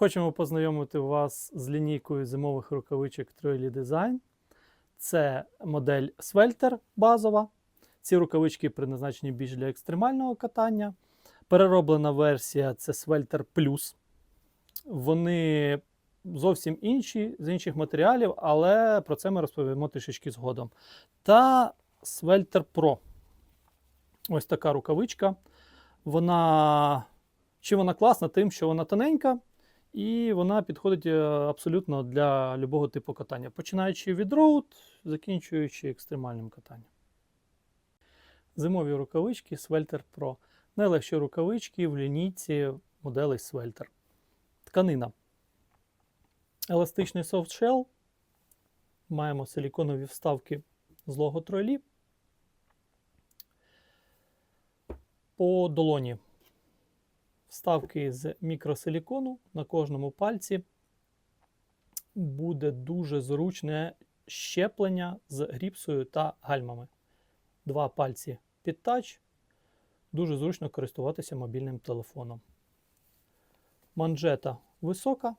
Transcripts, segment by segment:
Хочемо познайомити вас з лінійкою зимових рукавичок Troily Design. Це модель Swelter базова. Ці рукавички призначені більш для екстремального катання. Перероблена версія це Swelter Plus. Вони зовсім інші, з інших матеріалів, але про це ми розповімо трішечки згодом. Та Swelter Pro. Ось така рукавичка. Вона. Чи вона класна, тим, що вона тоненька, і вона підходить е, абсолютно для любого типу катання, починаючи від роуд, закінчуючи екстремальним катанням. Зимові рукавички Swelter Pro. Найлегші рукавички в лінійці моделей Swelter. Тканина. Еластичний софтшел. Маємо силіконові вставки з лого Trolley. По долоні вставки з мікросилікону на кожному пальці. Буде дуже зручне щеплення з гріпсою та гальмами. Два пальці під тач. Дуже зручно користуватися мобільним телефоном. Манжета висока.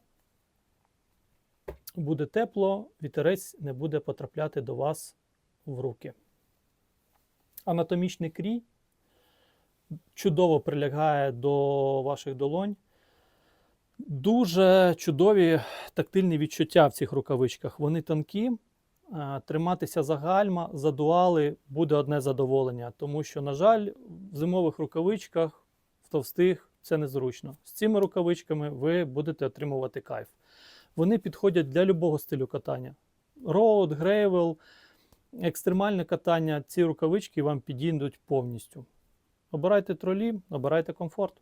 Буде тепло, вітерець не буде потрапляти до вас в руки. Анатомічний крій чудово прилягає до ваших долонь. Дуже чудові тактильні відчуття в цих рукавичках. Вони тонкі. е, Триматися за гальма, за дуали буде одне задоволення, тому що, на жаль, в зимових рукавичках, в товстих, це незручно. З цими рукавичками ви будете отримувати кайф. Вони підходять для любого стилю катання. Роуд, грейвел, екстремальне катання. Ці рукавички вам підійдуть повністю. Обирайте тролі, обирайте комфорт.